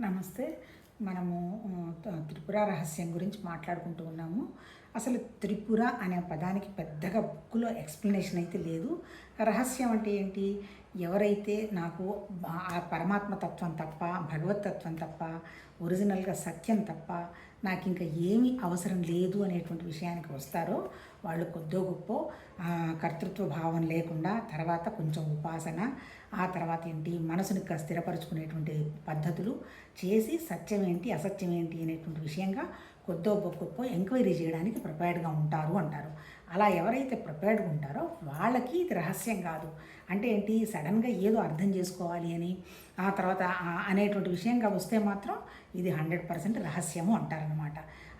నమస్తే. మనము త్రిపుర రహస్యం గురించి మాట్లాడుకుంటూ ఉన్నాము. అసలు త్రిపుర అనే పదానికి పెద్దగా బుక్లో ఎక్స్ప్లెనేషన్ అయితే లేదు. రహస్యం అంటే ఏంటి? ఎవరైతే నాకు ఆ పరమాత్మ తత్వం తప్ప భగవత్ తత్వం తప్ప ఒరిజినల్గా సత్యం తప్ప నాకు ఇంకా ఏమీ అవసరం లేదు అనేటువంటి విషయానికి వస్తారో. వాళ్ళు కొద్దో గొప్ప కర్తృత్వ భావం లేకుండా తర్వాత కొంచెం ఉపాసన ఆ తర్వాత ఏంటి మనసుని స్థిరపరచుకునేటువంటి పద్ధతులు చేసి సత్యం ఏంటి అసత్యం ఏంటి అనేటువంటి విషయంగా కొద్దో గొప్ప ఎంక్వైరీ చేయడానికి ప్రిపేర్డ్గా ఉంటారు అంటారు. అలా ఎవరైతే ప్రిపేర్డ్గా ఉంటారో వాళ్ళకి ఇది రహస్యం కాదు. అంటే ఏంటి సడన్గా ఏదో అర్థం చేసుకోవాలి అని ఆ తర్వాత అనేటువంటి విషయంగా వస్తే మాత్రం ఇది హండ్రెడ్ పర్సెంట్ రహస్యము అంటారనమాట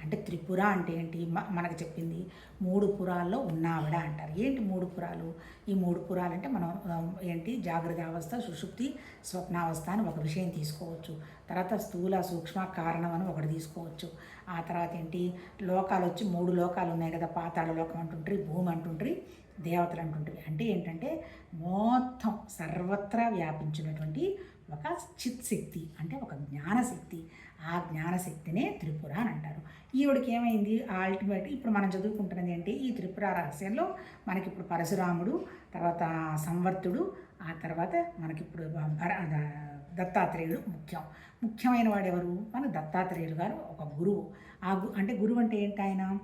అంటే త్రిపుర అంటే ఏంటి? మ- మనకు చెప్పింది మూడు పురాల్లో ఉన్నావిడ అంటారు. ఏంటి మూడు పురాలు? ఈ మూడు పురాలు అంటే మనం ఏంటి? జాగ్రత్త అవస్థ సుషుప్తి స్వప్నావస్థ అని ఒక విషయం తీసుకోవచ్చు. తర్వాత స్థూల సూక్ష్మ కారణం అని ఒకటి తీసుకోవచ్చు. ఆ తర్వాత ఏంటి? లోకాలు వచ్చి మూడు లోకాలు ఉన్నాయి కదా పాతాళ లోకం అంటుంటారు భూమి అంటుంటారు దేవతలు అంటుంటారు అంటే ఏంటంటే మొత్తం సర్వత్రా వ్యాపించినటువంటి ఒక చిత్ శక్తి అంటే ఒక జ్ఞానశక్తి. ఆ జ్ఞానశక్తినే త్రిపుర అని అంటారు. ఈవిడికి ఏమైంది? అల్టిమేట్ ఇప్పుడు మనం చదువుకుంటున్నది ఏంటి? ఈ త్రిపుర రహస్యంలో మనకి ఇప్పుడు పరశురాముడు తర్వాత సంవర్తుడు ఆ తర్వాత మనకిప్పుడు భర- దత్తాత్రేయుడు ముఖ్యం. ముఖ్యమైన వాడు ఎవరు మన దత్తాత్రేయుడు గారు ఒక గురువు. ఆ గు అంటే గురువు అంటే ఏంటి ఆయన?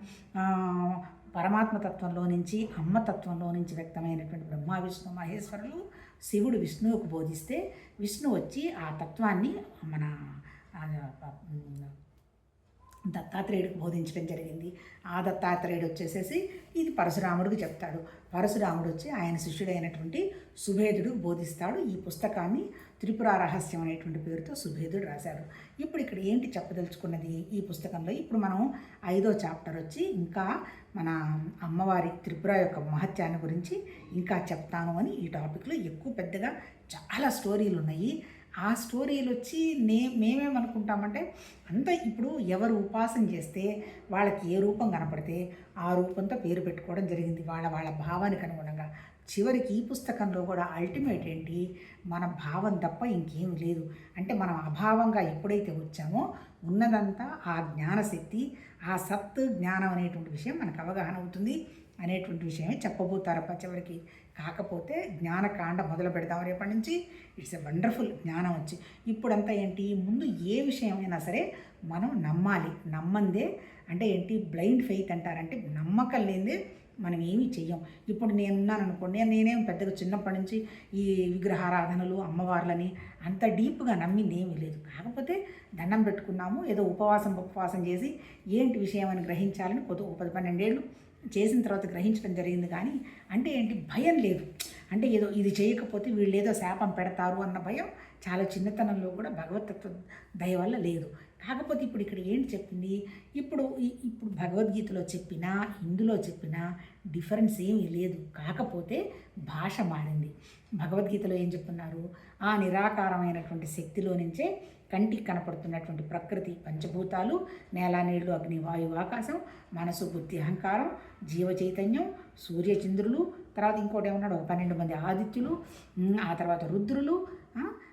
పరమాత్మ తత్వంలో నుంచి అమ్మ తత్వంలో నుంచి వ్యక్తమైనటువంటి బ్రహ్మ విష్ణు మహేశ్వరులు శివుడు విష్ణువుకు బోధిస్తే విష్ణు వచ్చి ఆ తత్వాన్ని మన దత్తాత్రేయుడికి బోధించడం జరిగింది. ఆ దత్తాత్రేయుడు వచ్చేసేసి ఇది పరశురాముడికి చెప్తాడు. పరశురాముడు వచ్చి ఆయన శిష్యుడైనటువంటి సుభేదుడు బోధిస్తాడు. ఈ పుస్తకాన్ని త్రిపుర రహస్యం అనేటువంటి పేరుతో సుభేదుడు రాశారు. ఇప్పుడు ఇక్కడ ఏంటి చెప్పదలుచుకున్నది ఈ పుస్తకంలో? ఇప్పుడు మనం ఐదో చాప్టర్ వచ్చి ఇంకా మన అమ్మవారి త్రిపుర యొక్క మహత్యాన్ని గురించి ఇంకా చెప్తాను అని ఈ టాపిక్లో ఎక్కువ పెద్దగా చాలా స్టోరీలు ఉన్నాయి. ఆ స్టోరీలు వచ్చి నే మేమేమనుకుంటామంటే అంత ఇప్పుడు ఎవరు ఉపాసన చేస్తే వాళ్ళకి ఏ రూపం కనపడితే ఆ రూపంతో పేరు పెట్టుకోవడం జరిగింది. వాళ్ళ వాళ్ళ భావానికి అనుగుణంగా. చివరికి ఈ పుస్తకంలో కూడా అల్టిమేట్ ఏంటి? మన భావం తప్ప ఇంకేం లేదు. అంటే మనం అభావంగా ఎప్పుడైతే వచ్చామో ఉన్నదంతా ఆ జ్ఞానశక్తి ఆ సత్ జ్ఞానం అనేటువంటి విషయం మనకు అవగాహన అవుతుంది అనేటువంటి విషయమే చెప్పబోతారప్ప చివరికి. కాకపోతే జ్ఞానకాండ మొదలు పెడదాం రేపటి నుంచి. ఇట్స్ ఎ వండర్ఫుల్ జ్ఞానం వచ్చి. ఇప్పుడంతా ఏంటి? ముందు ఏ విషయమైనా సరే మనం నమ్మాలి. నమ్మందే అంటే ఏంటి? బ్లైండ్ ఫెయిత్ అంటారంటే నమ్మకం లేనిదే మనం ఏమీ చెయ్యం. ఇప్పుడు నేనున్నాను అనుకోండి నేనేం పెద్దగా చిన్నప్పటి నుంచి ఈ విగ్రహారాధనలు అమ్మవార్లని అంత డీప్గా నమ్మింది ఏమీ లేదు. కాకపోతే దండం పెట్టుకున్నాము ఏదో ఉపవాసం ఉపవాసం చేసి ఏంటి విషయం అని గ్రహించాలని కొద్ది పది పన్నెండేళ్ళు చేసిన తర్వాత గ్రహించడం జరిగింది కానీ అంటే ఏంటి భయం లేదు. అంటే ఏదో ఇది చేయకపోతే వీళ్ళు ఏదో శాపం పెడతారు అన్న భయం చాలా చిన్నతనంలో కూడా భగవతత్వ దయ వల్ల లేదు. కాకపోతే ఇప్పుడు ఇక్కడ ఏంటి చెప్పింది? ఇప్పుడు ఈ- ఇప్పుడు భగవద్గీతలో చెప్పినా హిందులో చెప్పినా డిఫరెన్స్ ఏమీ లేదు. కాకపోతే భాష మారింది. భగవద్గీతలో ఏం చెప్తున్నారు? ఆ నిరాకారమైనటువంటి శక్తిలో నుంచే కంటికి కనపడుతున్నటువంటి ప్రకృతి పంచభూతాలు నేల నీళ్ళు అగ్ని వాయువు ఆకాశం మనసు బుద్ధి అహంకారం జీవ చైతన్యం సూర్యచంద్రులు తర్వాత ఇంకోటి ఏమన్నాడు? ఒక పన్నెండు మంది ఆదిత్యులు ఆ తర్వాత రుద్రులు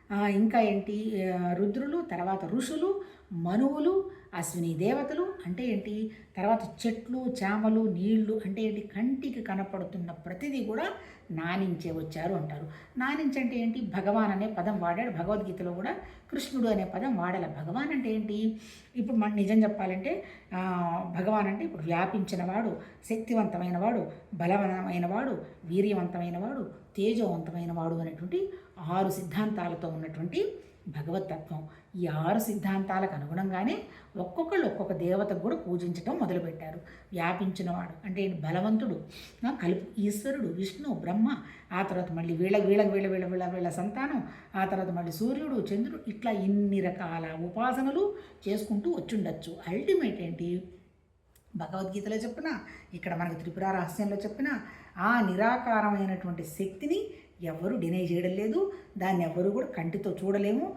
ఇంకా ఏంటి? రుద్రులు తర్వాత ఋషులు మనువులు అశ్విని దేవతలు అంటే ఏంటి? తర్వాత చెట్లు చేమలు నీళ్ళు అంటే ఏంటి? కంటికి కనపడుతున్న ప్రతిదీ కూడా నానించే వచ్చారు అంటారు. నానించంటే ఏంటి? భగవాన్ అనే పదం వాడాడు. భగవద్గీతలో కూడా కృష్ణుడు అనే పదం వాడాల. భగవాన్ అంటే ఏంటి? ఇప్పుడు మన నిజం చెప్పాలంటే భగవాన్ అంటే ఇప్పుడు వ్యాపించిన వాడు శక్తివంతమైన వాడు బలవనమైన వాడు వీర్యవంతమైన వాడు తేజవంతమైన వాడు అనేటువంటి ఆరు సిద్ధాంతాలతో ఉన్నటువంటి భగవతత్వం ఈ ఆరు సిద్ధాంతాలకు అనుగుణంగానే ఒక్కొక్కళ్ళు ఒక్కొక్క దేవతకు కూడా పూజించటం మొదలుపెట్టారు. వ్యాపించినవాడు అంటే బలవంతుడు కలుపు ఈశ్వరుడు విష్ణు బ్రహ్మ ఆ తర్వాత మళ్ళీ వీళ్ళ వీళ్ళ వీళ్ళ వీళ్ళ వీళ్ళ వీళ్ళ సంతానం ఆ తర్వాత మళ్ళీ సూర్యుడు చంద్రుడు ఇట్లా ఇన్ని రకాల ఉపాసనలు చేసుకుంటూ వచ్చిండొచ్చు. అల్టిమేట్ ఏంటి? భగవద్గీతలో చెప్పిన ఇక్కడ మనకి త్రిపుర రహస్యంలో చెప్పిన ఆ నిరాకారమైనటువంటి శక్తిని ఎవరు డినై చేయడం లేదు. దాన్ని ఎవరు కూడా కంటితో చూడలేము.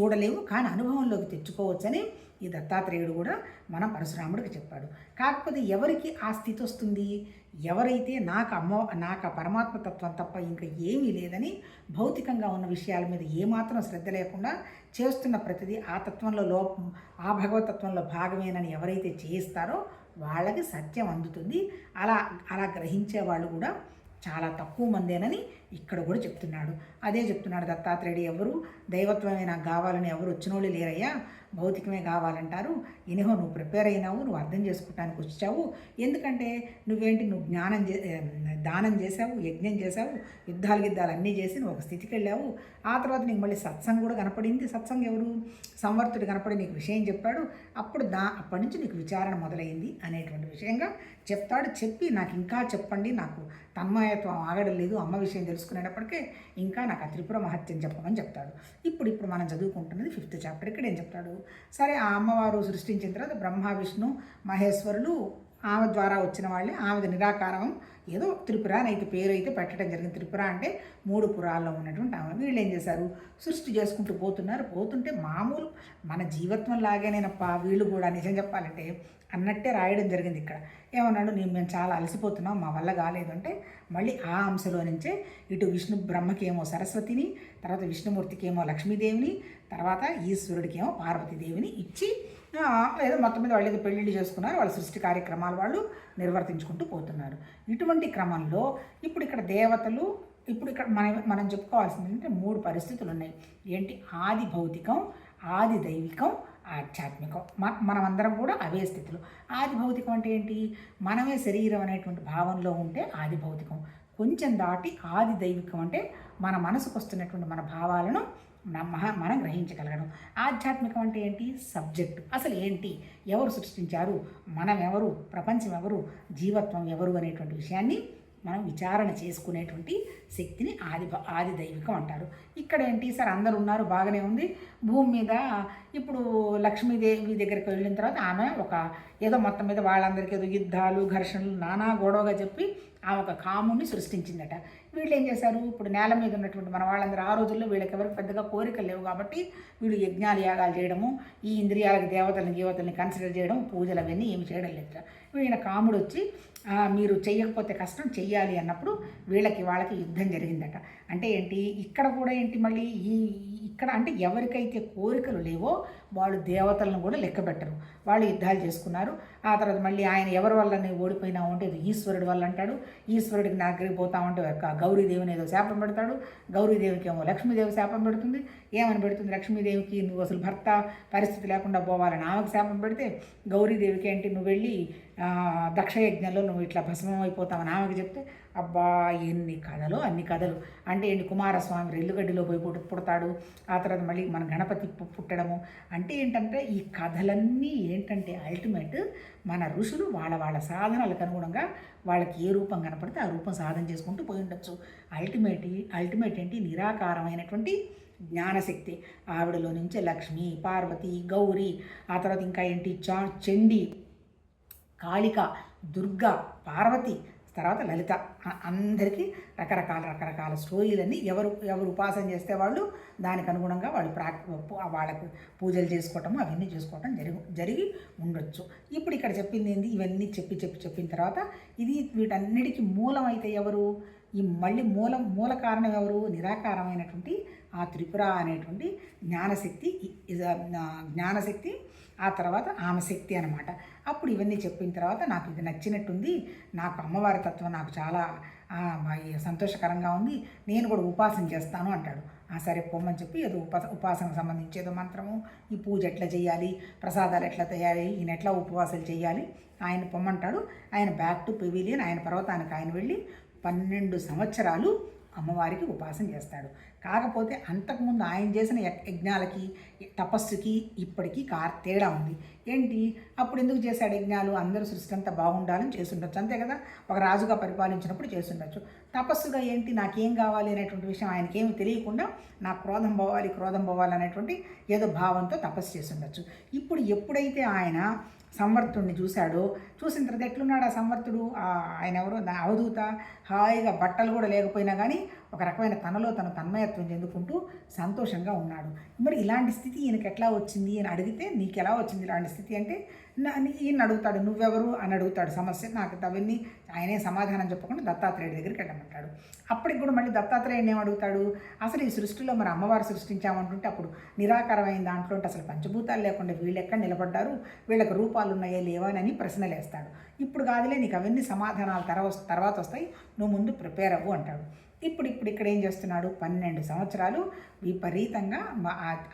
చూడలేము. కానీ అనుభవంలోకి తెచ్చుకోవచ్చని ఈ దత్తాత్రేయుడు కూడా మన పరశురాముడికి చెప్పాడు. కాకపోతే ఎవరికి ఆ స్థితి వస్తుంది? ఎవరైతే నాకు అమ్మ నాకు ఆ పరమాత్మ తత్వం తప్ప ఇంకా ఏమీ లేదని భౌతికంగా ఉన్న విషయాల మీద ఏమాత్రం శ్రద్ధ లేకుండా చేస్తున్న ప్రతిదీ ఆ తత్వంలో లోపం ఆ భగవతత్వంలో భాగమేనని ఎవరైతే చేయిస్తారో వాళ్ళకి సత్యం అందుతుంది. అలా అలా గ్రహించే వాళ్ళు కూడా చాలా తక్కువ మందేనని ఇక్కడ కూడా చెప్తున్నాడు. అదే చెప్తున్నాడు దత్తాత్రేయుడు. ఎవరు? దైవత్వమే నాకు కావాలని ఎవరు వచ్చినోళ్ళు లేరయ్యా. భౌతికమే కావాలంటారు. ఇనిహో నువ్వు ప్రిపేర్ అయినావు నువ్వు అర్థం చేసుకోవటానికి వచ్చావు. ఎందుకంటే నువ్వేంటి? నువ్వు జ్ఞానం చే దానం చేసావు యజ్ఞం చేసావు యుద్ధాలు గిద్దాలు అన్నీ చేసి నువ్వు ఒక స్థితికి వెళ్ళావు. ఆ తర్వాత నీకు మళ్ళీ సత్సంగం కూడా కనపడింది. సత్సంగం ఎవరు? సంవర్తుడు కనపడి నీకు విషయం చెప్పాడు. అప్పుడు దా అప్పటి నుంచి నీకు విచారణ మొదలైంది అనేటువంటి విషయంగా చెప్తాడు. చెప్పి నాకు ఇంకా చెప్పండి. నాకు తన్మయత్వం ఆగడం లేదు. అమ్మ విషయం తెలుసుకునేటప్పటికే ఇంకా నాకు ఆ త్రిపుర మహత్యం చెప్పమని చెప్తాడు. ఇప్పుడు ఇప్పుడు మనం చదువుకుంటున్నది ఫిఫ్త్ చాప్టర్ ఇక్కడ ఏం చెప్తాడు? సరే ఆ అమ్మవారు సృష్టించిన తర్వాత బ్రహ్మ విష్ణు మహేశ్వరులు ఆమె ద్వారా వచ్చిన వాళ్ళే ఆమెది నిరాకారం. ఏదో త్రిపుర అని అయితే పేరు అయితే పెట్టడం జరిగింది. త్రిపుర అంటే మూడు పురాల్లో ఉన్నటువంటి ఆమె. వీళ్ళు ఏం చేశారు? సృష్టి చేసుకుంటూ పోతున్నారు. పోతుంటే మామూలు మన జీవత్వం లాగేనేనప్ప వీళ్ళు కూడా నిజం చెప్పాలంటే అన్నట్టే రాయడం జరిగింది ఇక్కడ. ఏమన్నాడు? నేను మేము చాలా అలసిపోతున్నాం మా వల్ల కాలేదు. అంటే మళ్ళీ ఆ అంశలో నుంచే ఇటు విష్ణు బ్రహ్మకేమో సరస్వతిని తర్వాత విష్ణుమూర్తికి ఏమో లక్ష్మీదేవిని తర్వాత ఈశ్వరుడికి ఏమో పార్వతీదేవిని ఇచ్చి లేదా ఏదో మొత్తం మీద వాళ్ళు ఏదో పెళ్ళిళ్ళు చేసుకున్నారు వాళ్ళ సృష్టి కార్యక్రమాలు వాళ్ళు నిర్వర్తించుకుంటూ పోతున్నారు. ఇటువంటి క్రమంలో ఇప్పుడు ఇక్కడ దేవతలు ఇప్పుడు ఇక్కడ మనం మనం చెప్పుకోవాల్సింది ఏంటంటే మూడు పరిస్థితులు ఉన్నాయి. ఏంటి? ఆది భౌతికం ఆది దైవికం ఆధ్యాత్మికం. మ మనమందరం కూడా అవే స్థితిలో. ఆది భౌతికం అంటే ఏంటి? మనమే శరీరం అనేటువంటి భావంలో ఉంటే ఆది భౌతికం. కొంచెం దాటి ఆది దైవికం అంటే మన మనసుకు వస్తున్నటువంటి మన భావాలను మహా- మనం గ్రహించగలగడం. ఆధ్యాత్మికం అంటే ఏంటి? సబ్జెక్ట్. అసలు ఏంటి? ఎవరు సృష్టించారు? మనం ఎవరు ప్రపంచం ఎవరు జీవత్వం ఎవరు అనేటువంటి విషయాన్ని మనం విచారణ చేసుకునేటువంటి శక్తిని ఆది ఆది దైవికం అంటారు. ఇక్కడ ఏంటి? సార్ అందరు ఉన్నారు బాగానే ఉంది. భూమి మీద ఇప్పుడు లక్ష్మీదేవి దగ్గరికి వెళ్ళిన తర్వాత ఆమె ఒక ఏదో మొత్తం మీద వాళ్ళందరికీ ఏదో యుద్ధాలు ఘర్షణలు నానా గొడవగా చెప్పి ఆమె ఒక కాముని సృష్టించిందట. వీళ్ళు ఏం చేశారు? ఇప్పుడు నేల మీద ఉన్నటువంటి మన వాళ్ళందరూ ఆ రోజుల్లో వీళ్ళకి ఎవరికి పెద్దగా కోరికలు లేవు కాబట్టి వీళ్ళు యజ్ఞాలు యాగాలు చేయడము ఈ ఇంద్రియాలకు దేవతలను దేవతల్ని కన్సిడర్ చేయడం పూజలు అవన్నీ ఏమి చేయడం లేదట. వీళ్ళ కాముడు వచ్చి మీరు చేయకపోతే కష్టం చెయ్యాలి అన్నప్పుడు వీళ్ళకి వాళ్ళకి యుద్ధం జరిగిందట. అంటే ఏంటి? ఇక్కడ కూడా ఏంటి మళ్ళీ ఈ ఇక్కడ అంటే ఎవరికైతే కోరికలు లేవో వాళ్ళు దేవతలను కూడా లెక్క పెట్టరు. వాళ్ళు యుద్ధాలు చేసుకున్నారు. ఆ తర్వాత మళ్ళీ ఆయన ఎవరి వల్ల నేను ఓడిపోయినా ఉంటే ఈశ్వరుడి వల్ల అంటాడు. ఈశ్వరుడికి నా ఉంటే ఒక గౌరీదేవిని ఏదో శాపం పెడతాడు. గౌరీదేవికి ఏమో లక్ష్మీదేవి శాపం పెడుతుంది. ఏమని పెడుతుంది? లక్ష్మీదేవికి నువ్వు అసలు భర్త పరిస్థితి లేకుండా పోవాలని ఆమెకు శాపం పెడితే గౌరీదేవికి ఏంటి? నువ్వు వెళ్ళి దక్షయజ్ఞంలో నువ్వు ఇట్లా భస్మం అయిపోతావని ఆమెకు చెప్తే అబ్బా ఎన్ని కథలు అన్ని కథలు. అంటే ఏంటి కుమారస్వామి రెల్లుగడ్డిలో పోయి పుట్టు పుడతాడు ఆ తర్వాత మళ్ళీ మన గణపతి పుట్టడము. అంటే ఏంటంటే ఈ కథలన్నీ ఏంటంటే అల్టిమేట్ మన ఋషులు వాళ్ళ వాళ్ళ సాధనలకు అనుగుణంగా వాళ్ళకి ఏ రూపం కనపడితే ఆ రూపం సాధన చేసుకుంటూ పోయి ఉండొచ్చు. అల్టిమేట్ అల్టిమేట్ ఏంటి నిరాకారమైనటువంటి జ్ఞానశక్తి. ఆవిడలో నుంచి లక్ష్మి పార్వతి గౌరీ ఆ తర్వాత ఇంకా ఏంటి చా చండి కాళిక దుర్గా పార్వతి తర్వాత లలిత. అందరికీ రకరకాల రకరకాల స్టోరీలన్నీ ఎవరు ఎవరు ఉపాసన చేస్తే వాళ్ళు దానికి అనుగుణంగా వాళ్ళు ప్రా వాళ్ళకు పూజలు చేసుకోవటము అవన్నీ చేసుకోవటం జరిగి జరిగి ఉండొచ్చు. ఇప్పుడు ఇక్కడ చెప్పింది ఏంది? ఇవన్నీ చెప్పి చెప్పి చెప్పిన తర్వాత ఇది వీటన్నిటికీ మూలం అయితే ఎవరు? ఈ మళ్ళీ మూలం మూల కారణం ఎవరు? నిరాకారమైనటువంటి ఆ త్రిపుర అనేటువంటి జ్ఞానశక్తి జ్ఞానశక్తి ఆ తర్వాత ఆమె శక్తి అనమాట అప్పుడు ఇవన్నీ చెప్పిన తర్వాత నాకు ఇది నచ్చినట్టుంది. నాకు అమ్మవారి తత్వం నాకు చాలా సంతోషకరంగా ఉంది. నేను కూడా ఉపాసన చేస్తాను అంటాడు. ఆ సరే పొమ్మని చెప్పి ఏదో ఉపాస ఉపాసనకు సంబంధించి ఏదో మంత్రము ఈ పూజ ఎట్లా చేయాలి ప్రసాదాలు ఎట్లా తయారీ ఈయన ఎట్లా ఉపవాసాలు చేయాలి ఆయన పొమ్మంటాడు. ఆయన బ్యాక్ టు పెవిలియన్ ఆయన పర్వతానికి ఆయన వెళ్ళి పన్నెండు సంవత్సరాలు అమ్మవారికి ఉపాసన చేస్తాడు. కాకపోతే అంతకుముందు ఆయన చేసిన యజ్ఞాలకి తపస్సుకి ఇప్పటికీ కార్ తేడా ఉంది. ఏంటి? అప్పుడు ఎందుకు చేశాడు యజ్ఞాలు? అందరూ సృష్టి అంతా బాగుండాలని చేసుండొచ్చు అంతే కదా? ఒక రాజుగా పరిపాలించినప్పుడు చేస్తుండొచ్చు. తపస్సుగా ఏంటి? నాకేం కావాలి అనేటువంటి విషయం ఆయనకి ఏమి తెలియకుండా నాకు క్రోధం పోవాలి క్రోధం పోవాలి అనేటువంటి ఏదో భావంతో తపస్సు చేస్తుండొచ్చు. ఇప్పుడు ఎప్పుడైతే ఆయన సంవర్తుడిని చూశాడు. చూసిన తర్వాత ఎట్లున్నాడు ఆ సంవర్తుడు? ఆయన ఎవరో? అవధూత. హాయిగా బట్టలు కూడా లేకపోయినా కానీ ఒక రకమైన తనలో తను తన్మయత్వం చెందుకుంటూ సంతోషంగా ఉన్నాడు. మరి ఇలాంటి స్థితి ఈయనకి ఎట్లా వచ్చింది అని అడిగితే నీకు ఎలా వచ్చింది ఇలాంటి స్థితి? అంటే ఈయన అడుగుతాడు నువ్వెవరు? అని అడుగుతాడు. సమస్య నాకు అవన్నీ ఆయనే సమాధానం చెప్పకుండా దత్తాత్రేయుడి దగ్గరికి వెళ్ళమంటాడు. అప్పటికి కూడా మళ్ళీ దత్తాత్రేయుడిని ఏమడుగుతాడు అడుగుతాడు? అసలు ఈ సృష్టిలో మరి అమ్మవారు సృష్టించామంటుంటే అప్పుడు నిరాకారమైన దాంట్లో ఉంటే అసలు పంచభూతాలు లేకుండా వీళ్ళు ఎక్కడ నిలబడ్డారు? వీళ్ళకి రూపాలు ఉన్నాయా లేవా? అని ప్రశ్నలు వేస్తాడు. ఇప్పుడు కాదులే నీకు అవన్నీ సమాధానాలు తర్వాత తర్వాత వస్తాయి. నువ్వు ముందు ప్రిపేర్ అవ్వు అంటాడు. ఇప్పుడు ఇప్పుడు ఇక్కడ ఏం చేస్తున్నాడు? పన్నెండు సంవత్సరాలు విపరీతంగా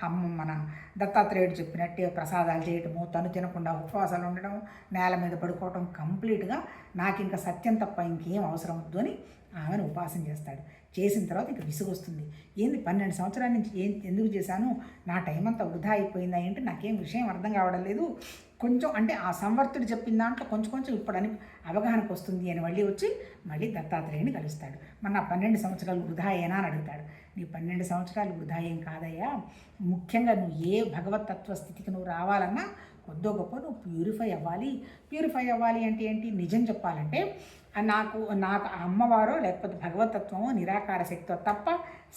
అమ్మ మన దత్తాత్రేయుడు చెప్పినట్టే ప్రసాదాలు చేయటము తను తినకుండా ఉపవాసాలు ఉండడం నేల మీద పడుకోవటం కంప్లీట్గా నాకు ఇంకా సత్యం తప్ప ఇంకేం అవసరం వద్దు అని ఆమెను ఉపాసన చేస్తాడు. చేసిన తర్వాత ఇంకా విసుగు వస్తుంది ఏంది పన్నెండు సంవత్సరాల నుంచి ఏం ఎందుకు చేశాను? నా టైం అంతా వృధా అయిపోయిందా ఏంటి? నాకేం విషయం అర్థం కావడం లేదు. కొంచెం అంటే ఆ సంవర్తుడు చెప్పిన దాంట్లో కొంచెం కొంచెం ఇప్పుడు అని అవగాహనకు వస్తుంది అని మళ్ళీ వచ్చి మళ్ళీ దత్తాత్రేయుని కలుస్తాడు. మన నా పన్నెండు సంవత్సరాలు వృధా అయినా అని అడుగుతాడు. నీ పన్నెండు సంవత్సరాలు వృధా ఏం కాదయ్యా. ముఖ్యంగా నువ్వు ఏ భగవత్ తత్వ స్థితికి నువ్వు రావాలన్నా కొద్దో గొప్ప నువ్వు ప్యూరిఫై అవ్వాలి. ప్యూరిఫై అవ్వాలి అంటే ఏంటి? నిజం చెప్పాలంటే నాకు నాకు అమ్మవారో లేకపోతే భగవతత్వమో నిరాకార శక్తితో తప్ప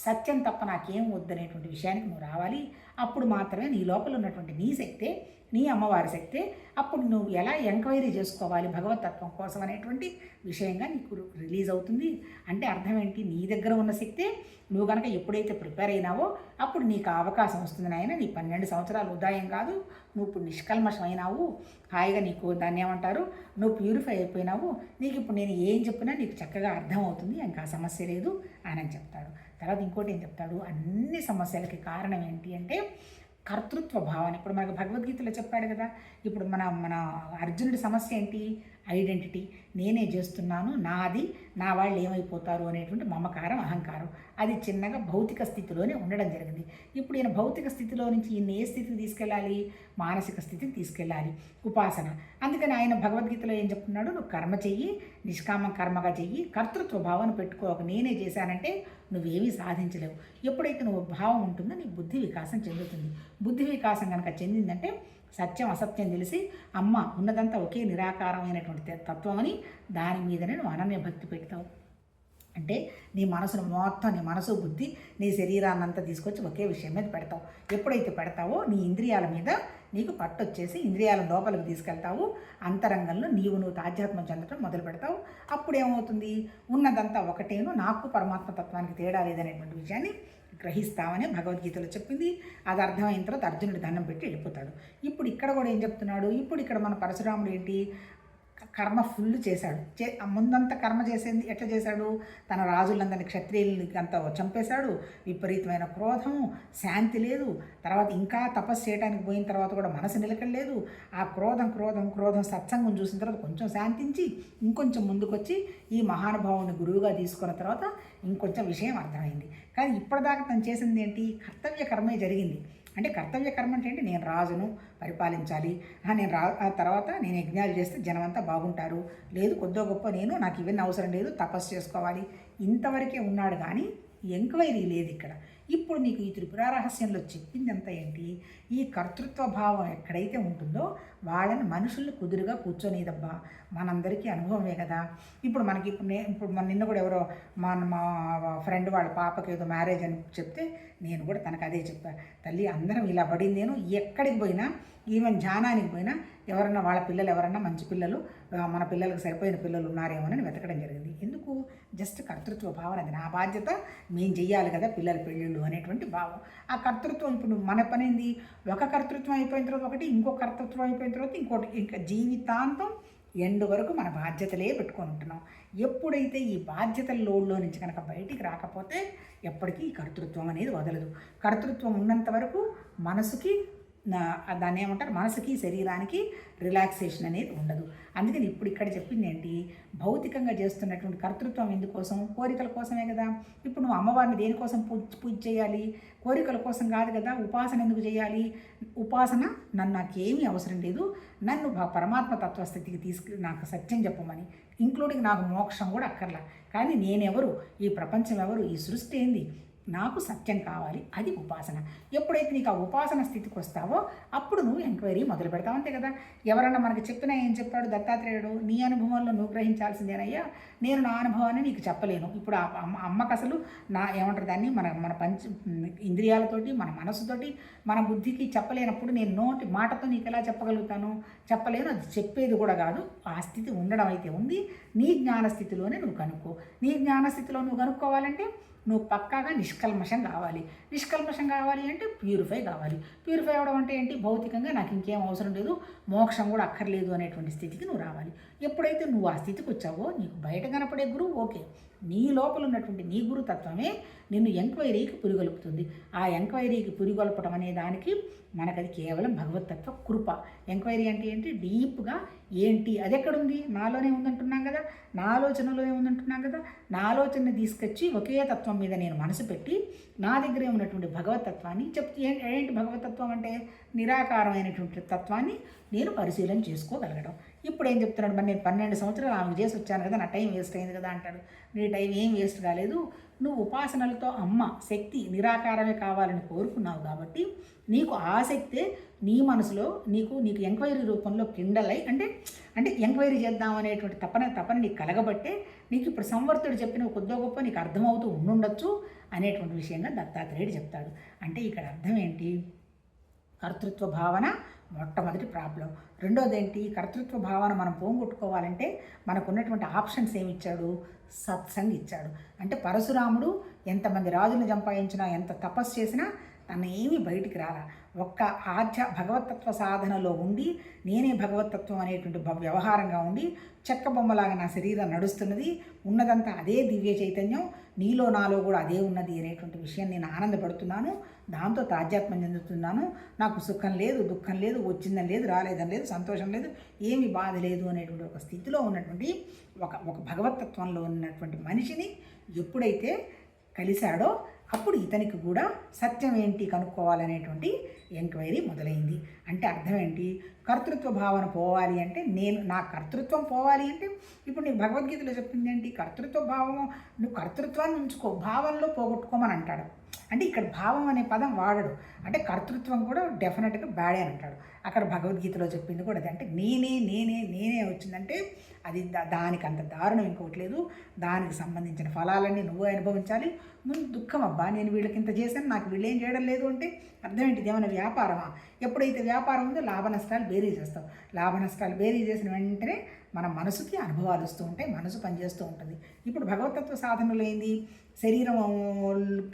సత్యం తప్ప నాకేం వద్దనేటువంటి విషయానికి నువ్వు రావాలి. అప్పుడు మాత్రమే నీ లోపల ఉన్నటువంటి నీ శక్తే నీ అమ్మవారి శక్తే అప్పుడు నువ్వు ఎలా ఎంక్వైరీ చేసుకోవాలి భగవతత్వం కోసం అనేటువంటి విషయంగా నీకు రిలీజ్ అవుతుంది. అంటే అర్థం ఏంటి? నీ దగ్గర ఉన్న శక్తే నువ్వు కనుక ఎప్పుడైతే ప్రిపేర్ అయినావో అప్పుడు నీకు అవకాశం వస్తుంది నాయన. నీ పన్నెండు సంవత్సరాలు ఉదాయం కాదు. నువ్వు ఇప్పుడు నిష్కల్మషం అయినావు హాయిగా నీకు దాన్ని ఏమంటారు నువ్వు ప్యూరిఫై అయిపోయినావు నీకు ఇప్పుడు నేను ఏం చెప్పినా నీకు చక్కగా అర్థమవుతుంది ఇంకా సమస్య లేదు అని చెప్తాడు. తర్వాత ఇంకోటి ఏం చెప్తాడు అన్ని సమస్యలకి కారణం ఏంటి అంటే కర్తృత్వ భావన ఇప్పుడు మనకు భగవద్గీతలో చెప్పాడు కదా ఇప్పుడు మన మన అర్జునుడి సమస్య ఏంటి? ఐడెంటిటీ నేనే చేస్తున్నాను నాది నా వాళ్ళు ఏమైపోతారు అనేటువంటి మమకారం అహంకారం. అది చిన్నగా భౌతిక స్థితిలోనే ఉండడం జరిగింది. ఇప్పుడు ఈయన భౌతిక స్థితిలో నుంచి ఈయన ఏ స్థితికి తీసుకెళ్ళాలి? మానసిక స్థితికి తీసుకెళ్ళాలి. ఉపాసన. అందుకని ఆయన భగవద్గీతలో ఏం చెప్తున్నాడు? నువ్వు కర్మ చెయ్యి నిష్కామ కర్మగా చెయ్యి కర్తృత్వ భావన పెట్టుకోక నేనే చేశానంటే నువ్వేమీ సాధించలేవు. ఎప్పుడైతే నువ్వు భావం ఉంటుందో నీ బుద్ధి వికాసం చెందుతుంది. బుద్ధి వికాసం కనుక చెందిందంటే సత్యం అసత్యం తెలిసి అమ్మ ఉన్నదంతా ఒకే నిరాకారమైనటువంటి తత్వం అని దాని మీదనే నువ్వు అనన్య భక్తి పెడతావు. అంటే నీ మనసును మొత్తం నీ మనసు బుద్ధి నీ శరీరాన్ని అంతా తీసుకొచ్చి ఒకే విషయం మీద పెడతావు. ఎప్పుడైతే పెడతావో నీ ఇంద్రియాల మీద నీకు పట్టు వచ్చేసి ఇంద్రియాల లోపలికి తీసుకెళ్తావు. అంతరంగంలో నీవు నువ్వు తాధ్యాత్మం చెందటం మొదలు పెడతావు. అప్పుడు ఏమవుతుంది? ఉన్నదంతా ఒకటేను. నాకు పరమాత్మ తత్వానికి తేడా లేదనేటువంటి విషయాన్ని గ్రహిస్తామని భగవద్గీతలో చెప్పింది. అది అర్థమైన తర్వాత అర్జునుడి దండం పెట్టి వెళ్ళిపోతాడు. ఇప్పుడు ఇక్కడ కూడా ఏం చెప్తున్నాడు? ఇప్పుడు ఇక్కడ మన పరశురాముడు ఏంటి? కర్మ ఫుల్ చేశాడు. చే ముందంతా కర్మ చేసేది ఎట్లా చేశాడు? తన రాజులందరినీ క్షత్రియుల్ని అంతా చంపేశాడు. విపరీతమైన క్రోధం శాంతి లేదు. తర్వాత ఇంకా తపస్సు చేయడానికి పోయిన తర్వాత కూడా మనసు నిలకడలేదు. ఆ క్రోధం క్రోధం క్రోధం సత్సంగం చూసిన తర్వాత కొంచెం శాంతించి ఇంకొంచెం ముందుకొచ్చి ఈ మహానుభావుని గురువుగా తీసుకున్న తర్వాత ఇంకొంచెం విషయం అర్థమైంది. కానీ ఇప్పటిదాకా తను చేసింది ఏంటి? కర్తవ్య కర్మే జరిగింది. అంటే కర్తవ్య కర్మ అంటే ఏంటి? నేను రాజును పరిపాలించాలి. నేను రా ఆ తర్వాత నేను యజ్ఞాలు చేస్తే జనమంతా బాగుంటారు. లేదు కొద్దో గొప్ప నేను నాకు ఇవన్నీ అవసరం లేదు తపస్సు చేసుకోవాలి. ఇంతవరకే ఉన్నాడు కానీ ఎంక్వైరీ లేదు ఇక్కడ. ఇప్పుడు నీకు ఈ త్రిపుర రహస్యంలో చెప్పింది ఎంత ఏంటి? ఈ కర్తృత్వ భావం ఎక్కడైతే ఉంటుందో వాళ్ళని మనుషుల్ని కుదురుగా కూర్చొనేదబ్బా మనందరికీ అనుభవమే కదా. ఇప్పుడు మనకి ఇప్పుడు నే ఇప్పుడు మన నిన్న కూడా ఎవరో మన మా ఫ్రెండ్ వాళ్ళ పాపకి ఏదో మ్యారేజ్ అని చెప్తే నేను కూడా తనకు అదే చెప్పా. తల్లి అందరం ఇలా పడింది నేను. ఎక్కడికి పోయినా ఈవెన్ ధ్యానానికి పోయినా ఎవరన్నా వాళ్ళ పిల్లలు ఎవరన్నా మంచి పిల్లలు మన పిల్లలకు సరిపోయిన పిల్లలు ఉన్నారేమోనని వెతకడం జరిగింది. ఎందుకు? జస్ట్ కర్తృత్వ భావన అది నా బాధ్యత మేము చెయ్యాలి కదా పిల్లల పెళ్ళిళ్ళు అనేటువంటి భావం. ఆ కర్తృత్వం ఇప్పుడు మన పనింది? ఒక కర్తృత్వం అయిపోయిన తర్వాత ఒకటి ఇంకో కర్తృత్వం అయిపోయిన తర్వాత ఇంకోటి. ఇంకా జీవితాంతం ఎండు వరకు మన బాధ్యతలే పెట్టుకొని ఉంటున్నాం. ఎప్పుడైతే ఈ బాధ్యతల లోడ్లో నుంచి కనుక బయటికి రాకపోతే ఎప్పటికీ కర్తృత్వం అనేది వదలదు. కర్తృత్వం ఉన్నంత వరకు మనసుకి దాన్ని ఏమంటారు? మనసుకి శరీరానికి రిలాక్సేషన్ అనేది ఉండదు. అందుకని ఇప్పుడు ఇక్కడ చెప్పింది ఏంటి? భౌతికంగా చేస్తున్నటువంటి కర్తృత్వం ఎందుకోసం? కోరికల కోసమే కదా. ఇప్పుడు నువ్వు అమ్మవారిని దేనికోసం పూజ పూజ చేయాలి? కోరికల కోసం కాదు కదా. ఉపాసన ఎందుకు చేయాలి? ఉపాసన నన్ను నాకేమీ అవసరం లేదు. నన్ను పరమాత్మ తత్వస్థితికి తీసుకు నాకు సత్యం చెప్పమని. ఇంక్లూడింగ్ నాకు మోక్షం కూడా అక్కర్లా. కానీ నేనెవరు? ఈ ప్రపంచం ఎవరు? ఈ సృష్టి ఏంది? నాకు సత్యం కావాలి అది ఉపాసన. ఎప్పుడైతే నీకు ఆ ఉపాసన స్థితికి వస్తావో అప్పుడు నువ్వు ఎంక్వైరీ మొదలు పెడతావు అంతే కదా? ఎవరన్నా మనకు చెప్పినా ఏం చెప్పాడు దత్తాత్రేయుడు? నీ అనుభవంలో నువ్వు గ్రహించాల్సిందేనయ్యా? నేను నా అనుభవాన్ని నీకు చెప్పలేను. ఇప్పుడు ఆ అమ్మ అమ్మకు అసలు నా ఏమంటారు దాన్ని? మన మన పంచ ఇంద్రియాలతోటి మన మనసుతోటి మన బుద్ధికి చెప్పలేనప్పుడు నేను నోటి మాటతో నీకు ఎలా చెప్పగలుగుతాను? చెప్పలేను అది చెప్పేది కూడా కాదు. ఆ స్థితి ఉండడం అయితే ఉంది. నీ జ్ఞానస్థితిలోనే నువ్వు కనుక్కో. నీ జ్ఞానస్థితిలో నువ్వు కనుక్కోవాలంటే నువ్వు పక్కాగా నిష్కల్మషం కావాలి. నిష్కల్మషం కావాలి అంటే ప్యూరిఫై కావాలి. ప్యూరిఫై అవడం అంటే ఏంటి? భౌతికంగా నాకు ఇంకేం అవసరం లేదు. మోక్షం కూడా అక్కర్లేదు అనేటువంటి స్థితికి నువ్వు రావాలి. ఎప్పుడైతే నువ్వు ఆ స్థితికి వచ్చావో నీకు బయట కనపడే గురువు ఓకే. నీ లోపల ఉన్నటువంటి నీ గురుతత్వమే నిన్ను ఎంక్వైరీకి పురిగొలుపుతుంది. ఆ ఎంక్వైరీకి పురిగొలపడం అనే దానికి మనకది కేవలం భగవతత్వ కృప. ఎంక్వైరీ అంటే ఏంటి? డీప్గా ఏంటి? అది ఎక్కడుంది? నాలోనే ఉందంటున్నాం కదా. నా ఆలోచనలోనే ఉందంటున్నాం కదా. నా ఆలోచనని తీసుకొచ్చి ఒకే తత్వం మీద నేను మనసు పెట్టి నా దగ్గరే ఉన్నటువంటి భగవతత్వాన్ని చెప్తే ఏంటి భగవతత్వం అంటే? నిరాకారమైనటువంటి తత్వాన్ని నేను పరిశీలన చేసుకోగలగడం. ఇప్పుడు ఏం చెప్తున్నాడు మరి నేను పన్నెండు సంవత్సరాలు ఆమెకు చేసి వచ్చాను కదా నా టైం వేస్ట్ అయింది కదా అంటాడు. నీ టైం ఏం వేస్ట్ కాలేదు నువ్వు ఉపాసనలతో అమ్మ శక్తి నిరాకారమే కావాలని కోరుకున్నావు కాబట్టి నీకు ఆ శక్తే నీ మనసులో నీకు నీకు ఎంక్వైరీ రూపంలో కిండలై అంటే అంటే ఎంక్వైరీ చేద్దాం అనేటువంటి తపన తపన నీకు కలగబట్టే నీకు ఇప్పుడు సంవర్తుడు చెప్పిన కొద్దో గొప్ప నీకు అర్థమవుతూ ఉండుండొచ్చు అనేటువంటి విషయంగా దత్తాత్రేయుడు చెప్తాడు. అంటే ఇక్కడ అర్థం ఏంటి? కర్తృత్వ భావన మొట్టమొదటి ప్రాబ్లం. రెండోది ఏంటి కర్తృత్వ భావన మనం పోగొట్టుకోవాలంటే మనకు ఉన్నటువంటి ఆప్షన్స్ ఏమి ఇచ్చాడు? సత్సంగ్ ఇచ్చాడు. అంటే పరశురాముడు ఎంతమంది రాజులను సంపాదించినా ఎంత తపస్సు చేసినా తను ఏమీ బయటికి రాలా. ఒక్క ఆధ్య భగవతత్వ సాధనలో ఉండి నేనే భగవతత్వం అనేటువంటి వ్యవహారంగా ఉండి చెక్క బొమ్మలాగా నా శరీరం నడుస్తున్నది ఉన్నదంతా అదే దివ్య చైతన్యం నీలో నాలో కూడా అదే ఉన్నది అనేటువంటి విషయం నేను ఆనందపడుతున్నాను దాంతో తాధ్యాత్మం చెందుతున్నాను. నాకు సుఖం లేదు దుఃఖం లేదు వచ్చిందని లేదు రాలేదని లేదు సంతోషం లేదు ఏమి బాధ లేదు అనేటువంటి ఒక స్థితిలో ఉన్నటువంటి ఒక ఒక భగవతత్వంలో ఉన్నటువంటి మనిషిని ఎప్పుడైతే కలిశాడో అప్పుడు ఇతనికి కూడా సత్యం ఏంటి కనుక్కోవాలనేటువంటి ఎంక్వైరీ మొదలైంది. అంటే అర్థం ఏంటి? కర్తృత్వ భావన పోవాలి అంటే నేను నా కర్తృత్వం పోవాలి అంటే ఇప్పుడు నీకు భగవద్గీతలో చెప్పింది ఏంటి? కర్తృత్వ భావం నువ్వు కర్తృత్వాన్ని ఉంచుకో భావనలో పోగొట్టుకోమని అంటాడు. అంటే ఇక్కడ భావం అనే పదం వాడడు. అంటే కర్తృత్వం కూడా డెఫినెట్గా బ్యాడే అని అంటాడు. అక్కడ భగవద్గీతలో చెప్పింది కూడా అంటే నేనే నేనే నేనే వచ్చిందంటే అది దానికి అంత దారుణం ఇంకోటి లేదు. దానికి సంబంధించిన ఫలాలన్నీ నువ్వు అనుభవించాలి. ముందు దుఃఖం అబ్బా నేను వీళ్ళకి ఇంత చేశాను నాకు వీళ్ళేం చేయడం లేదు అంటే అర్థం ఏంటి ఏమైనా వ్యాపారమా? ఎప్పుడైతే వ్యాపారం ఉందో లాభ నష్టాలు బేరీ చేస్తాం లాభ నష్టాలు బేరీ చేసిన వెంటనే మన మనసుకి అనుభవాలు వస్తూ ఉంటాయి మనసు పనిచేస్తూ ఉంటుంది. ఇప్పుడు భగవతత్వ సాధనలు ఏంది? శరీరం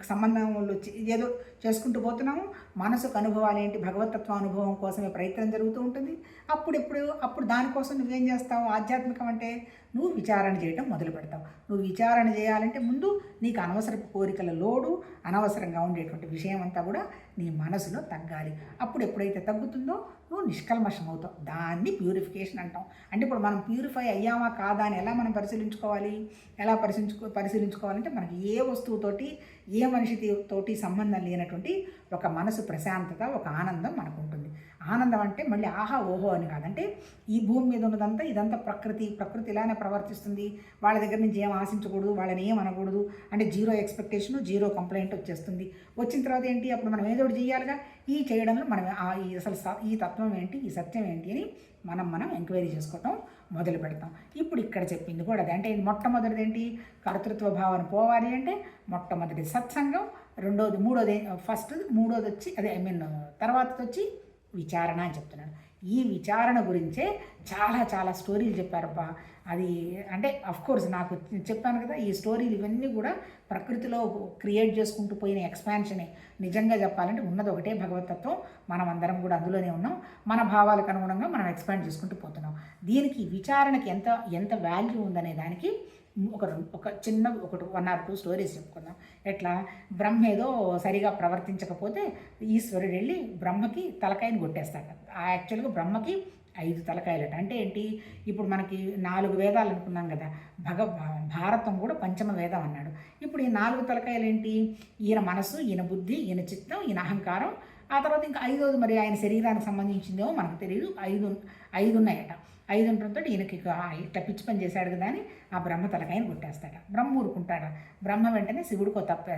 సంబంధం వచ్చి ఏదో చేసుకుంటూ పోతున్నాము మనసుకు అనుభవాలు ఏంటి? భగవతత్వ అనుభవం కోసమే ప్రయత్నం జరుగుతూ ఉంటుంది. అప్పుడు ఇప్పుడు అప్పుడు దానికోసం నువ్వేం చేస్తావు? ఆధ్యాత్మికం అంటే నువ్వు విచారణ చేయటం మొదలు పెడతావు. నువ్వు విచారణ చేయాలంటే ముందు నీకు అనవసరపు కోరికల లోడు అనవసరంగా ఉండేటువంటి విషయం అంతా కూడా నీ మనసులో తగ్గాలి. అప్పుడు ఎప్పుడైతే తగ్గుతుందో నువ్వు నిష్కల్మషం అవుతావు. దాన్ని ప్యూరిఫికేషన్ అంటాం. అంటే ఇప్పుడు మనం ప్యూరిఫై అయ్యామా కాదా అని ఎలా మనం పరిశీలించుకోవాలి? ఎలా పరిశీలించుకో పరిశీలించుకోవాలంటే మనకి ఏ వస్తువుతోటి ఏ మనిషి తోటి సంబంధం లేనటువంటి ఒక మనసు ప్రశాంతత ఒక ఆనందం మనకు ఉంటుంది ఆనందం అంటే మళ్ళీ ఆహా ఓహో అని కాదంటే ఈ భూమి మీద ఉన్నదంతా ఇదంతా ప్రకృతి ప్రకృతి ఇలానే ప్రవర్తిస్తుంది. వాళ్ళ దగ్గర నుంచి ఏం ఆశించకూడదు వాళ్ళని ఏం అనకూడదు. అంటే జీరో ఎక్స్పెక్టేషన్ జీరో కంప్లైంట్ వచ్చేస్తుంది. వచ్చిన తర్వాత ఏంటి? అప్పుడు మనం ఏదో ఒకటి చేయాలిగా ఈ చేయడంలో మనం ఆ ఈ అసలు ఈ తత్వం ఏంటి ఈ సత్యం ఏంటి అని మనం మనం ఎంక్వైరీ చేసుకోవటం మొదలు పెడతాం. ఇప్పుడు ఇక్కడ చెప్పింది కూడా అదే. అంటే మొట్టమొదటిది ఏంటి? కర్తృత్వ భావన పోవాలి అంటే మొట్టమొదటి సత్సంగం రెండోది మూడోది ఫస్ట్ మూడోది వచ్చి అదే ఐ మీన్ తర్వాత వచ్చి విచారణ అని చెప్తున్నాను ఈ విచారణ గురించే చాలా చాలా స్టోరీలు చెప్పారబ్బా. అది అంటే కోర్స్ నాకు చెప్పాను కదా ఈ స్టోరీలు ఇవన్నీ కూడా ప్రకృతిలో క్రియేట్ చేసుకుంటూ పోయిన ఎక్స్పాన్షనే నిజంగా చెప్పాలంటే ఉన్నది ఒకటే భగవతత్వం. మనం అందరం కూడా అందులోనే ఉన్నాం. మన భావాలకు అనుగుణంగా మనం ఎక్స్పాండ్ చేసుకుంటూ పోతున్నాం. దీనికి విచారణకి ఎంత ఎంత వాల్యూ ఉందనే దానికి ఒక ఒక చిన్న ఒకటి వన్ ఆర్ టూ స్టోరీస్ చెప్పుకుందాం. ఎట్లా? బ్రహ్మ ఏదో సరిగా ప్రవర్తించకపోతే ఈశ్వరుడు వెళ్ళి బ్రహ్మకి తలకాయని కొట్టేస్తాడు. ఆ యాక్చువల్గా బ్రహ్మకి ఐదు తలకాయలట. అంటే ఏంటి? ఇప్పుడు మనకి నాలుగు వేదాలు అనుకున్నాం కదా. భగ భారతం కూడా పంచమ వేదం అన్నాడు. ఇప్పుడు ఈ నాలుగు తలకాయలు ఏంటి? ఈయన మనసు ఈయన బుద్ధి ఈయన చిత్తం ఈయన అహంకారం ఆ తర్వాత ఇంకా ఐదోది మరి ఆయన శరీరానికి సంబంధించిందేమో మనకు తెలియదు ఐదు ఐదు ఉన్నాయట. ఐదు ఉండటంతో ఈయనకి ఇట్లా పిచ్చి పని చేశాడు కదా అని ఆ బ్రహ్మ తలకాయని కొట్టేస్తాడ. బ్రహ్మ ఊరుకుంటాడా. బ్రహ్మ వెంటనే శివుడికి ఒక తప్ప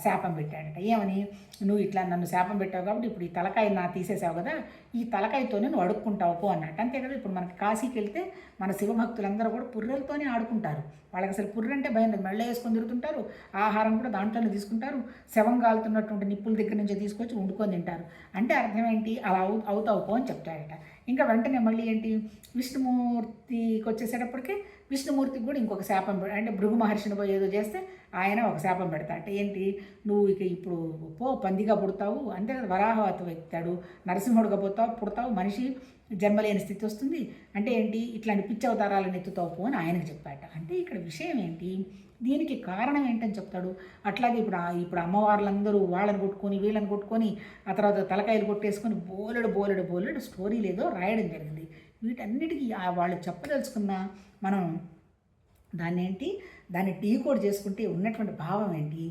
శాపం పెట్టాడట. ఏమని? నువ్వు ఇట్లా నన్ను శాపం పెట్టావు కాబట్టి ఇప్పుడు ఈ తలకాయ నా తీసేసావు కదా ఈ తలకాయతోనే నువ్వు అడుక్కుంటావు పో అన్నట్టు. అంతే కదా ఇప్పుడు మనకి కాశీకి వెళ్తే మన శివభక్తులందరూ కూడా పుర్రెలతోనే ఆడుకుంటారు. వాళ్ళకి అసలు పుర్రంటే భయం లేదు. మెళ్ళ వేసుకొని తిరుగుతుంటారు ఆహారం కూడా దాంట్లోనే తీసుకుంటారు శవం కాలుతున్నటువంటి నిప్పుల దగ్గర నుంచి తీసుకొచ్చి వండుకొని తింటారు. అంటే అర్థం ఏంటి? అలా అవు అవుతావు పో అని చెప్తాడట. ఇంకా వెంటనే మళ్ళీ ఏంటి? విష్ణుమూర్తికి వచ్చేసేటప్పటికి విష్ణుమూర్తికి కూడా ఇంకొక శాపం అంటే భృగు మహర్షిని పోయి ఏదో చేస్తే ఆయన ఒక శాపం పెడతా అంటే ఏంటి? నువ్వు ఇక ఇప్పుడు పో పందిగా పుడతావు. అంతే కదా వరాహవత ఎక్కుతాడు నరసింహుడుగా పోతావు పుడతావు. మనిషి జన్మలేని స్థితి వస్తుంది. అంటే ఏంటి? ఇట్లాంటి పిచ్చి అవతారాలను ఎత్తుతావు పో అని ఆయనకు చెప్పాట. అంటే ఇక్కడ విషయం ఏంటి? దీనికి కారణం ఏంటని చెప్తాడు. అట్లాగే ఇప్పుడు ఇప్పుడు అమ్మవార్లందరూ వాళ్ళని కొట్టుకొని వీళ్ళని కొట్టుకొని ఆ తర్వాత తలకాయలు కొట్టేసుకొని బోలెడు బోలెడు బోలెడు స్టోరీ లేదో రాయడం జరిగింది. వీటన్నిటికీ వాళ్ళు చెప్పదలుచుకున్న మనం దాన్ని ఏంటి దాన్ని టీ కోడ్ చేసుకుంటే ఉన్నటువంటి భావం ఏంటి?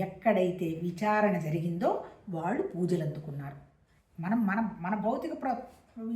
ఎక్కడైతే విచారణ జరిగిందో వాళ్ళు పూజలు అందుకున్నారు. మనం మన మన భౌతిక ప్ర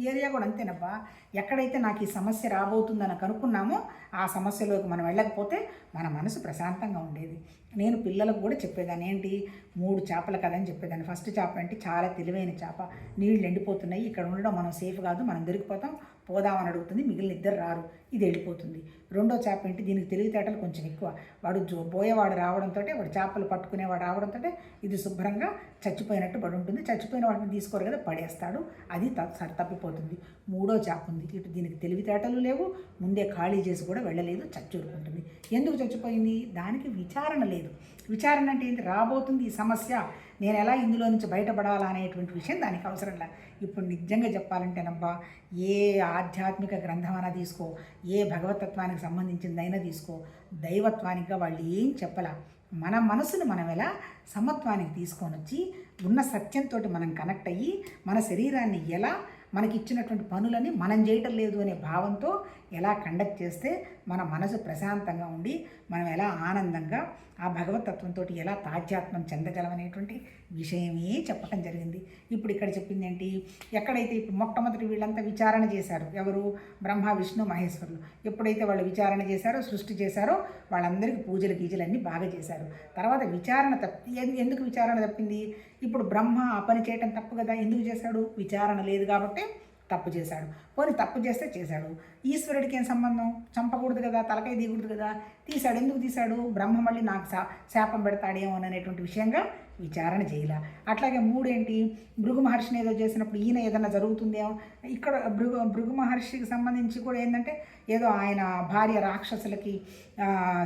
ఏరియా కూడా అంతేనబ్బా. ఎక్కడైతే నాకు ఈ సమస్య రాబోతుందని కనుక్కున్నామో ఆ సమస్యలోకి మనం వెళ్ళకపోతే మన మనసు ప్రశాంతంగా ఉండేది. నేను పిల్లలకు కూడా చెప్పేదాన్ని ఏంటి? మూడు చేపల కదా అని చెప్పేదాన్ని. ఫస్ట్ చేప అంటే చాలా తెలివైన చేప. నీళ్ళు ఎండిపోతున్నాయి. ఇక్కడ ఉండడం మనం సేఫ్ కాదు. మనం దొరికిపోతాం. పోదామని అడుగుతుంది. మిగిలిన ఇద్దరు రారు. ఇది వెళ్ళిపోతుంది. రెండో చేప ఏంటి? దీనికి తెలివితేటలు కొంచెం ఎక్కువ. వాడు జో పోయేవాడు రావడంతో వాడు చేపలు పట్టుకునేవాడు రావడంతో ఇది శుభ్రంగా చచ్చిపోయినట్టు పడి ఉంటుంది. చచ్చిపోయిన వాటిని తీసుకోరు కదా పడేస్తాడు. అది సరి తప్పిపోతుంది. మూడో చేప ఉంది. ఇటు దీనికి తెలివితేటలు లేవు. ముందే ఖాళీ చేసి కూడా వెళ్ళలేదు చచ్చూరుకుంటుంది ఎందుకు చచ్చిపోయింది? దానికి విచారణ లేదు. విచారణ అంటే ఏంటి? రాబోతుంది ఈ సమస్య. నేను ఎలా ఇందులో నుంచి బయటపడాలా అనేటువంటి విషయం దానికి అవసరం లే. ఇప్పుడు నిజంగా చెప్పాలంటేనబ్బా ఏ ఆధ్యాత్మిక గ్రంథమైనా తీసుకో ఏ భగవతత్వానికి సంబంధించిందైనా తీసుకో. దైవత్వానికిగా వాళ్ళు ఏం చెప్పలా? మన మనసును మనం ఎలా సమత్వానికి తీసుకొని వచ్చి ఉన్న సత్యంతో మనం కనెక్ట్ అయ్యి మన శరీరాన్ని ఎలా మనకి ఇచ్చినటువంటి పనులని మనం చేయటం లేదు అనే భావంతో ఎలా కండక్ట్ చేస్తే మన మనసు ప్రశాంతంగా ఉండి మనం ఎలా ఆనందంగా ఆ భగవతత్వంతో ఎలా తాధ్యాత్మం చెందగలమనేటువంటి విషయమే చెప్పటం జరిగింది. ఇప్పుడు ఇక్కడ చెప్పింది ఏంటి? ఎక్కడైతే ఇప్పుడు మొట్టమొదటి వీళ్ళంతా విచారణ చేశారు ఎవరు? బ్రహ్మ విష్ణు మహేశ్వరులు. ఎప్పుడైతే వాళ్ళు విచారణ చేశారో సృష్టి చేశారో వాళ్ళందరికీ పూజలు గీజలు అన్నీ బాగా చేశారు. తర్వాత విచారణ తప్పి ఎందుకు విచారణ తప్పింది? ఇప్పుడు బ్రహ్మ ఆ పని చేయటం తప్పు కదా ఎందుకు చేశాడు? విచారణ లేదు కాబట్టి తప్పు చేశాడు. పోనీ తప్పు చేస్తే చేశాడు. ఈశ్వరుడికి ఏం సంబంధం? చంపకూడదు కదా తలకాయ దిగకూడదు కదా. తీశాడు. ఎందుకు తీశాడు? బ్రహ్మ మళ్ళీ నాకు శా శాపం పెడతాడేమో అనేటువంటి విషయంగా విచారణ చేయలే. అట్లాగే మూడేంటి? భృగు మహర్షిని ఏదో చేసినప్పుడు ఈయన ఏదైనా జరుగుతుందేమో? ఇక్కడ భృగు భృగు మహర్షికి సంబంధించి కూడా ఏంటంటే ఏదో ఆయన భార్య రాక్షసులకి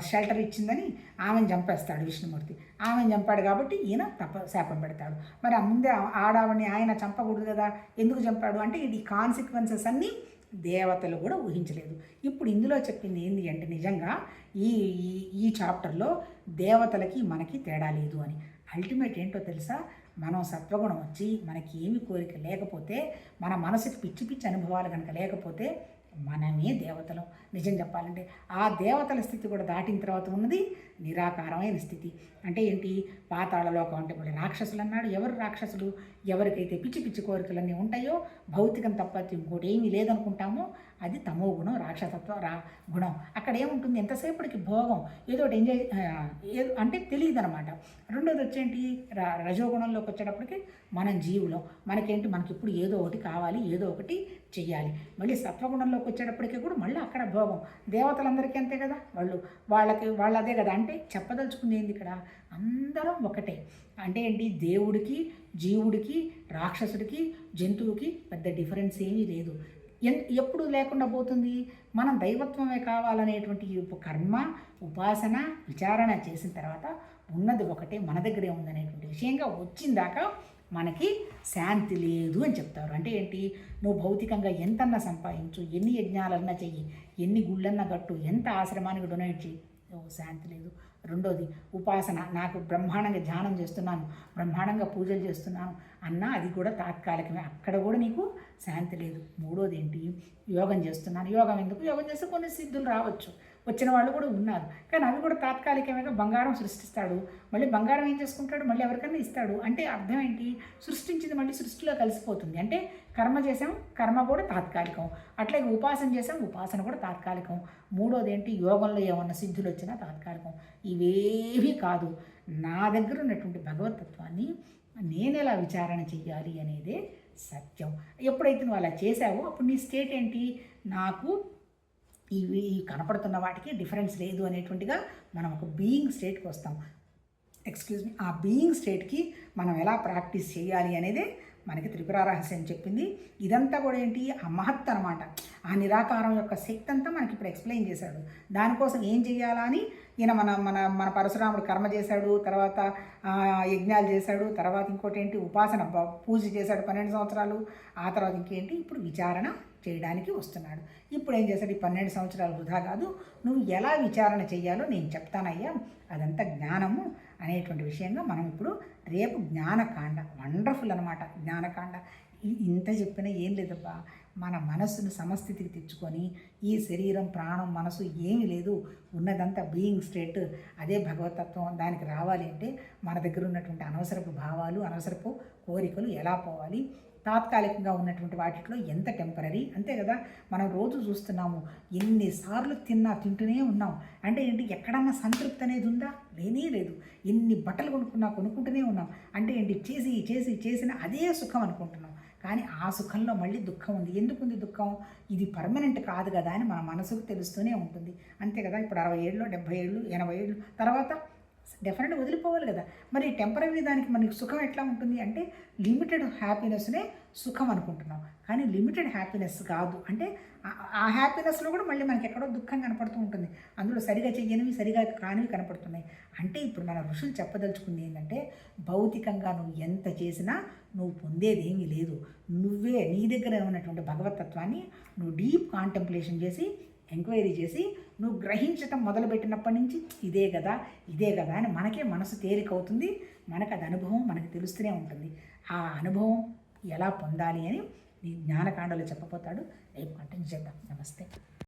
షెల్టర్ ఇచ్చిందని ఆమెను చంపేస్తాడు విష్ణుమూర్తి. ఆమెను చంపాడు కాబట్టి ఈయన తప్ప శాపం పెడతాడు. మరి ఆ ముందే ఆ ఆడావిని ఆయన చంపకూడదు కదా? ఎందుకు చంపాడు? అంటే ఇది కాన్సిక్వెన్సెస్ అన్నీ దేవతలు కూడా ఊహించలేదు. ఇప్పుడు ఇందులో చెప్పింది ఏంటి అంటే నిజంగా ఈ- ఈ చాప్టర్లో దేవతలకి మనకి తేడా లేదు అని. అల్టిమేట్ ఏంటో తెలుసా? మనం సత్వగుణం వచ్చి మనకి ఏమి కోరిక లేకపోతే మన మనసుకి పిచ్చి పిచ్చి అనుభవాలు కనుక లేకపోతే మనమే దేవతలం. నిజం చెప్పాలంటే ఆ దేవతల స్థితి కూడా దాటిన తర్వాత ఉన్నది నిరాకారమైన స్థితి. అంటే ఏంటి? పాతాళలోకం అంటే ఇప్పుడు రాక్షసులు అన్నాడు ఎవరు రాక్షసులు? ఎవరికైతే పిచ్చి పిచ్చి కోరికలన్నీ ఉంటాయో భౌతికం తప్ప ఇంకోటి ఏమీ లేదనుకుంటామో అది తమో గుణం రాక్షసత్వ రా గుణం. అక్కడ ఏముంటుంది? ఎంతసేపటికి భోగం? ఏదో ఒకటి ఎంజాయ్ ఏదో అంటే తెలియదు అనమాట రెండోది వచ్చేంటి? ర రజోగుణంలోకి వచ్చేటప్పటికి మనం జీవులం. మనకేంటి? మనకి ఇప్పుడు ఏదో ఒకటి కావాలి ఏదో ఒకటి చెయ్యాలి. మళ్ళీ సత్వగుణంలోకి వచ్చేటప్పటికి కూడా మళ్ళీ అక్కడ భోగం. దేవతలందరికీ అంతే కదా? వాళ్ళు వాళ్ళకి వాళ్ళదే కదా? అంటే చెప్పదలుచుకుంది ఏంది ఇక్కడ? అందరం ఒకటే. అంటే ఏంటి? దేవుడికి జీవుడికి రాక్షసుడికి జంతువుకి పెద్ద డిఫరెన్స్ ఏమీ లేదు. ఎన్ ఎప్పుడు లేకుండా పోతుంది? మనం దైవత్వమే కావాలనేటువంటి కర్మ ఉపాసన విచారణ చేసిన తర్వాత ఉన్నది ఒకటే మన దగ్గరే ఉందనేటువంటి విషయంగా వచ్చిందాక మనకి శాంతి లేదు అని చెప్తారు. అంటే ఏంటి? నువ్వు భౌతికంగా ఎంతన్నా సంపాదించు ఎన్ని యజ్ఞాలన్నా చెయ్యి ఎన్ని గుళ్ళన్నా కట్టు ఎంత ఆశ్రమానికి డొనేట్ చెయ్యి. ఓ శాంతి లేదు. రెండోది ఉపాసన. నాకు బ్రహ్మాండంగా ధ్యానం చేస్తున్నాను బ్రహ్మాండంగా పూజలు చేస్తున్నాను అన్నా అది కూడా తాత్కాలికమే. అక్కడ కూడా నీకు శాంతి లేదు. మూడోది ఏంటి? యోగం చేస్తున్నాను. యోగం ఎందుకు? యోగం చేస్తే కొన్ని సిద్ధులు రావచ్చు. వచ్చిన వాళ్ళు కూడా ఉన్నారు. కానీ అవి కూడా తాత్కాలికమైన బంగారం సృష్టిస్తాడు. మళ్ళీ బంగారం ఏం చేసుకుంటాడు? మళ్ళీ ఎవరికైనా ఇస్తాడు. అంటే అర్థం ఏంటి? సృష్టించింది మళ్ళీ సృష్టిలో కలిసిపోతుంది. అంటే కర్మ చేసాం కర్మ కూడా తాత్కాలికం. అట్లాగే ఉపాసన చేసాం ఉపాసన కూడా తాత్కాలికం. మూడోది ఏంటి యోగంలో ఏమన్నా సిద్ధులు వచ్చినా తాత్కాలికం. ఇవేవి కాదు. నా దగ్గర ఉన్నటువంటి భగవతత్వాన్ని నేను ఎలా విచారణ చెయ్యాలి అనేదే సత్యం. ఎప్పుడైతే నువ్వు అలా చేసావో అప్పుడు నీ స్టేట్ ఏంటి? నాకు ఇవి కనపడుతున్న వాటికి డిఫరెన్స్ లేదు అనేటువంటిగా మనం ఒక బీయింగ్ స్టేట్కి వస్తాం. ఎక్స్క్యూజ్ మీ ఆ బీయింగ్ స్టేట్కి మనం ఎలా ప్రాక్టీస్ చేయాలి అనేదే మనకి త్రిపుర రహస్యం చెప్పింది. ఇదంతా కూడా ఏంటి? ఆ మహత్ అనమాట ఆ నిరాకారం యొక్క శక్తి అంతా మనకి ఇప్పుడు ఎక్స్ప్లెయిన్ చేశాడు. దానికోసం ఏం చేయాలా అని ఈయన మన మన మన పరశురాముడు కర్మ చేశాడు తర్వాత యజ్ఞాలు చేశాడు తర్వాత ఇంకోటి ఏంటి? ఉపాసన పూజ చేశాడు పన్నెండు సంవత్సరాలు. ఆ తర్వాత ఇంకేంటి? ఇప్పుడు విచారణ చేయడానికి వస్తున్నాడు. ఇప్పుడు ఏం చేశాడు ఈ పన్నెండు సంవత్సరాలు వృధా కాదు. నువ్వు ఎలా విచారణ చేయాలో నేను చెప్తానయ్యా. అదంతా జ్ఞానము అనేటువంటి విషయంగా మనం ఇప్పుడు రేపు జ్ఞానకాండ వండర్ఫుల్ అనమాట జ్ఞానకాండ. ఇంత చెప్పినా ఏం లేదబ్బా. మన మనస్సును సమస్థితికి తెచ్చుకొని ఈ శరీరం ప్రాణం మనసు ఏమీ లేదు. ఉన్నదంతా బీయింగ్ స్టేట్. అదే భగవతత్వం దానికి రావాలి అంటే మన దగ్గర ఉన్నటువంటి అనవసరపు భావాలు అనవసరపు కోరికలు ఎలా పోవాలి? తాత్కాలికంగా ఉన్నటువంటి వాటిలో ఎంత టెంపరీ అంతే కదా మనం రోజు చూస్తున్నాము ఎన్నిసార్లు తిన్నా తింటూనే ఉన్నాం. అంటే ఏంటి ఎక్కడన్నా సంతృప్తి అనేది ఉందా? లేనే లేదు. ఎన్ని బట్టలు కొనుక్కున్నా కొనుక్కుంటూనే ఉన్నాం. అంటే ఏంటి చేసి చేసి చేసిన అదే సుఖం అనుకుంటున్నాం. కానీ ఆ సుఖంలో మళ్ళీ దుఃఖం ఉంది. ఎందుకు ఉంది దుఃఖం? ఇది పర్మనెంట్ కాదు కదా అని మన మనసుకు తెలుస్తూనే ఉంటుంది. అంతే కదా ఇప్పుడు అరవై ఏళ్ళు డెబ్భై ఏళ్ళు ఎనభై ఏళ్ళు తర్వాత? డెఫినెట్గా వదిలిపోవాలి కదా. మరి టెంపరీ దానికి మనకి సుఖం ఎట్లా ఉంటుంది అంటే లిమిటెడ్ హ్యాపీనెస్నే సుఖం అనుకుంటున్నాం. కానీ లిమిటెడ్ హ్యాపీనెస్ కాదు. అంటే ఆ- హ్యాపీనెస్లో కూడా మళ్ళీ మనకి ఎక్కడో దుఃఖం కనపడుతూ ఉంటుంది. అందులో సరిగా చెయ్యనివి సరిగా కానివి కనపడుతున్నాయి. అంటే ఇప్పుడు మన ఋషులు చెప్పదలుచుకుంది ఏంటంటే భౌతికంగా నువ్వు ఎంత చేసినా నువ్వు పొందేది ఏమీ లేదు. నువ్వే నీ దగ్గర ఉన్నటువంటి భగవతత్వాన్ని నువ్వు డీప్ కాంటెంప్లేషన్ చేసి ఎంక్వైరీ చేసి నువ్వు గ్రహించటం మొదలుపెట్టినప్పటి నుంచి ఇదే కదా ఇదే కదా అని మనకే మనసు తేలికవుతుంది. మనకు అది అనుభవం మనకు తెలుస్తూనే ఉంటుంది. ఆ అనుభవం ఎలా పొందాలి అని ఈ జ్ఞానకాండలో చెప్పబోతాడు. రేపు కంటిన్యూ చేద్దాం. నమస్తే.